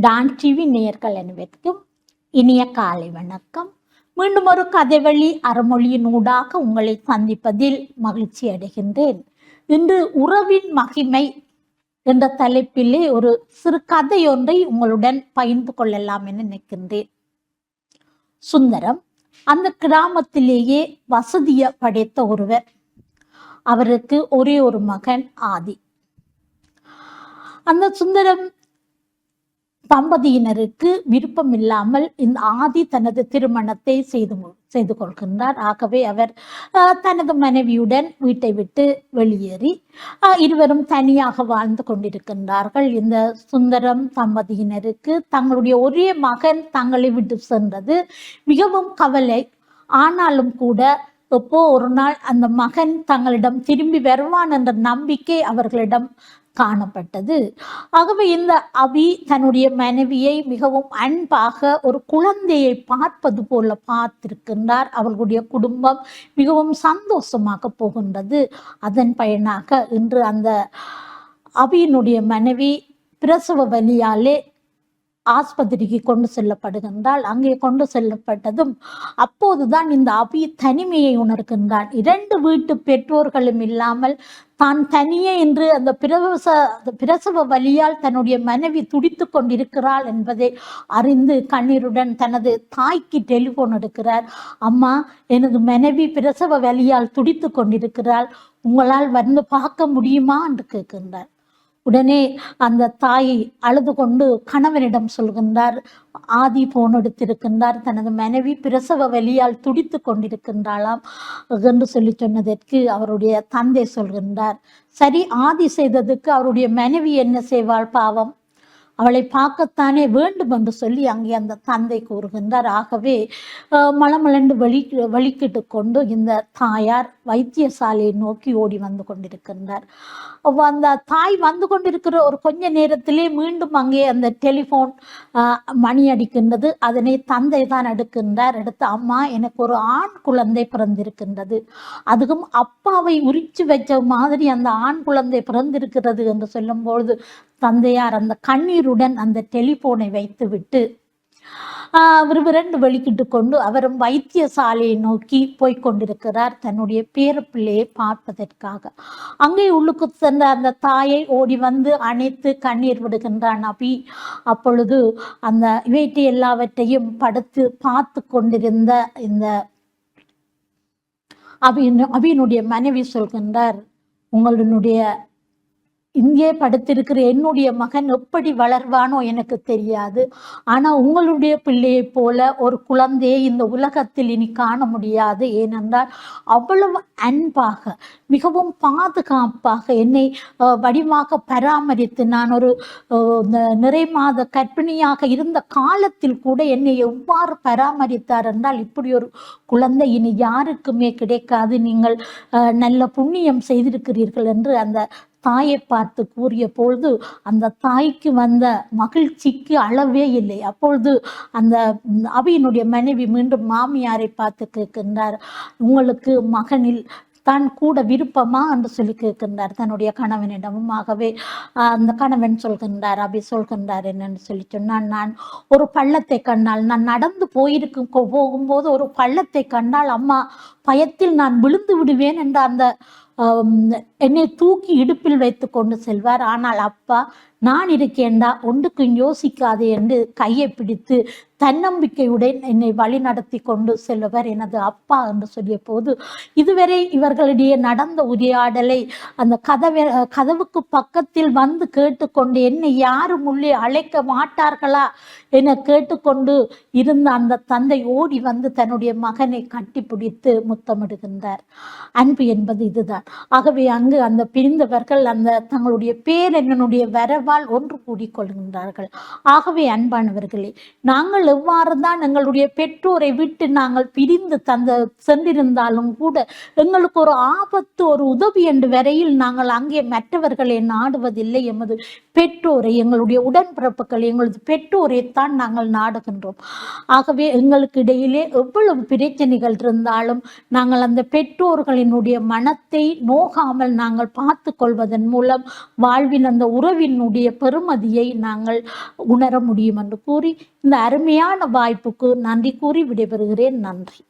Don TV நேர்கள் அனைவருக்கும் இனிய காலை வணக்கம். மீண்டும் ஒரு கதைவழி அறமொழியின் ஊடாக உங்களை சந்திப்பதில் மகிழ்ச்சி அடைகின்றேன். இன்று உறவின் மகிமை என்ற தலைப்பிலே ஒரு சிறு கதை ஒன்றை உங்களுடன் பகிர்ந்து கொள்ளலாம் என நினைக்கின்றேன். சுந்தரம் அந்த கிராமத்திலேயே வசதிய படைத்த ஒருவர். அவருக்கு ஒரே ஒரு மகன் ஆதி. அந்த சுந்தரம் தம்பதியினருக்கு விருப்பம் இல்லாமல் இந்த ஆதி தனது திருமணத்தை செய்து செய்து கொள்கின்றார். ஆகவே அவர் தனது மனைவியுடன் வீட்டை விட்டு வெளியேறி இருவரும் தனியாக வாழ்ந்து கொண்டிருக்கின்றார்கள். இந்த சுந்தரம் தம்பதியினருக்கு தங்களுடைய ஒரே மகன் தங்களை விட்டு சென்றது. மிகவும் கவலை. ஆனாலும் கூட எப்போ ஒரு நாள் அந்த மகன் தங்களிடம் திரும்பி வருவான் என்ற நம்பிக்கை அவர்களிடம் காணப்பட்டது. ஆகவே இந்த அபி தன்னுடைய மனைவியை மிகவும் அன்பாக ஒரு குழந்தையை பார்ப்பது போல பார்த்திருக்கின்றார். அவர்களுடைய குடும்பம் மிகவும் சந்தோஷமாக போகின்றது. அதன் பயனாக இன்று அந்த அபியினுடைய மனைவி பிரசவ வழியாலே ஆஸ்பத்திரிக்கு கொண்டு செல்லப்படுகின்றாள். அங்கே கொண்டு செல்லப்பட்டதும் அப்போதுதான் இந்த அபி தனிமையை உணர்கின்றான். இரண்டு வீட்டு பெற்றோர்களும் இல்லாமல் தான் தனியே என்று அந்த பிரசவ அந்த பிரசவ வலியால் தன்னுடைய மனைவி துடித்து கொண்டிருக்கிறாள் என்பதை அறிந்து கண்ணீருடன் தனது தாய்க்கு டெலிபோன் எடுக்கிறார். அம்மா எனது மனைவி பிரசவ வலியால் துடித்து கொண்டிருக்கிறாள். உங்களால் வந்து பார்க்க முடியுமா? என்று கேட்கின்றார். உடனே அந்த தாய் அழுது கொண்டு கணவனிடம் சொல்கின்றார் ஆதி போன் எடுத்திருக்கின்றார் தனது மனைவி பிரசவ வலியால் துடித்து கொண்டிருக்கின்றாளாம் என்று சொல்லி சொன்னதற்கு அவருடைய தந்தை சொல்கின்றார். சரி ஆதி செய்ததுக்கு அவருடைய மனைவி என்ன செய்வாள் பாவம்? அவளை பார்க்கத்தானே வேண்டும் என்று சொல்லி அங்கே அந்த தந்தை கூறுகின்றார். ஆகவே மலமலண்டு வழி வலி வலிக்கிட்டு கொண்டு இந்த தாயார் வைத்தியசாலையை நோக்கி ஓடி வந்து கொண்டிருக்கின்றார். அந்த தாய் வந்து கொண்டிருக்கிற ஒரு கொஞ்ச நேரத்திலே மீண்டும் அங்கே அந்த டெலிஃபோன் மணி அடிக்கின்றது. அதனை தந்தை தான் எடுக்கின்றார். எடுத்து அம்மா எனக்கு ஒரு ஆண் குழந்தை பிறந்திருக்கின்றது. அதுக்கும் அப்பாவை உரிச்சு வச்ச மாதிரி அந்த ஆண் குழந்தை பிறந்திருக்கிறது என்று சொல்லும்பொழுது தந்தையார் அந்த கண்ணீருடன் அந்த டெலிஃபோனை வைத்துவிட்டு விறுவிரண்டு வெளிக்கிட்டு கொண்டு அவரும் வைத்தியசாலையை நோக்கி போய் கொண்டிருக்கிறார் தன்னுடைய பேரப்பிள்ளையை பார்ப்பதற்காக. அங்கே உள்ளுக்கு சென்ற அந்த தாயை ஓடி வந்து அணைத்து கண்ணீர் விடுகின்றான் அபி. அப்பொழுது அந்த இவைட்டு எல்லாவற்றையும் படுத்து பார்த்து கொண்டிருந்த இந்த அபியின் அபியினுடைய மனைவி சொல்கின்றார் உங்களுடைய இங்கே படுத்திருக்கிற என்னுடைய மகன் எப்படி வளர்வானோ எனக்கு தெரியாது. ஆனா உங்களுடைய பிள்ளையைப் போல ஒரு குழந்தையை இந்த உலகத்தில் இனி காண முடியாது. ஏனென்றால் அவ்வளவு அன்பாக மிகவும் பாதுகாப்பாக என்னை அஹ், வடிவாக பராமரித்து நான் ஒரு நிறை மாத கர்ப்பிணியாக இருந்த காலத்தில் கூட என்னை எவ்வாறு பராமரித்தார் என்றால் இப்படி ஒரு குழந்தை இனி யாருக்குமே கிடைக்காது. நீங்கள் நல்ல புண்ணியம் செய்திருக்கிறீர்கள் என்று அந்த தாயை பார்த்து கூறிய பொழுது அந்த தாய்க்கு வந்த மகிழ்ச்சிக்கு அளவே இல்லை. அப்பொழுது அந்த அபியினுடைய மனைவி மீண்டும் மாமியாரை பார்த்து கேட்கின்றார் உங்களுக்கு மகனில் தான் கூட விருப்பமா? என்று சொல்லி கேட்கின்றார். தன்னுடைய கணவனிடமும் ஆகவே அந்த கணவன் சொல்கின்றார் அபி சொல்கின்றார் என்னன்னு சொல்லி சொன்னால் நான் ஒரு பள்ளத்தை கண்டால் நான் நடந்து போயிருக்கும் போகும்போது ஒரு பள்ளத்தை கண்டால் அம்மா பயத்தில் நான் விழுந்து விடுவேன் என்ற அந்த என்னை தூக்கி இடுப்பில் வைத்து கொண்டு செல்வார். ஆனால் அப்பா நான் இருக்கேன்டா ஒன்றுக்கும் யோசிக்காதே என்று கையை பிடித்து தன்னம்பிக்கையுடன் என்னை வழி நடத்தி கொண்டு செல்லுவர் எனது அப்பா என்று சொல்லிய போது இதுவரை இவர்களிடையே நடந்த உரையாடலை அந்த கதவை கதவுக்கு பக்கத்தில் வந்து கேட்டுக்கொண்டு என்னை யாரும் உள்ளே அழைக்க மாட்டார்களா என கேட்டுக்கொண்டு இருந்த அந்த தந்தை ஓடி வந்து தன்னுடைய மகனை கட்டிப்பிடித்து முத்தமிடுகின்றார். அன்பு என்பது இதுதான். ஆகவே அங்கு அந்த பிரிந்தவர்கள் அந்த தங்களுடைய பேரனுடைய வரவால் ஒன்று கூடிக்கொள்கின்றார்கள். ஆகவே அன்பானவர்களே நாங்கள் எவ்வாறு தான் எங்களுடைய பெற்றோரை விட்டு நாங்கள் பிரிந்து தந்த சென்றிருந்தாலும் கூட எங்களுக்கு ஒரு ஆபத்து ஒரு உதவி என்று வரையில் நாங்கள் அங்கே மற்றவர்களை நாடுவதில்லை எமது பெற்றோரை எங்களுடைய உடன்பிறப்புகள் எங்களது பெற்றோரைத்தான் நாங்கள் நாடுகின்றோம். ஆகவே எங்களுக்கு இடையிலே எவ்வளவு பிரச்சனைகள் இருந்தாலும் நாங்கள் அந்த பெற்றோர்களினுடைய மனத்தை நோகாமல் நாங்கள் பார்த்து கொள்வதன் மூலம் வாழ்வின் அந்த உறவினுடைய பெருமதியை நாங்கள் உணர முடியும் என்று கூறி இந்த அருமையான வாய்ப்புக்கு நன்றி கூறி விடைபெறுகிறேன். நன்றி.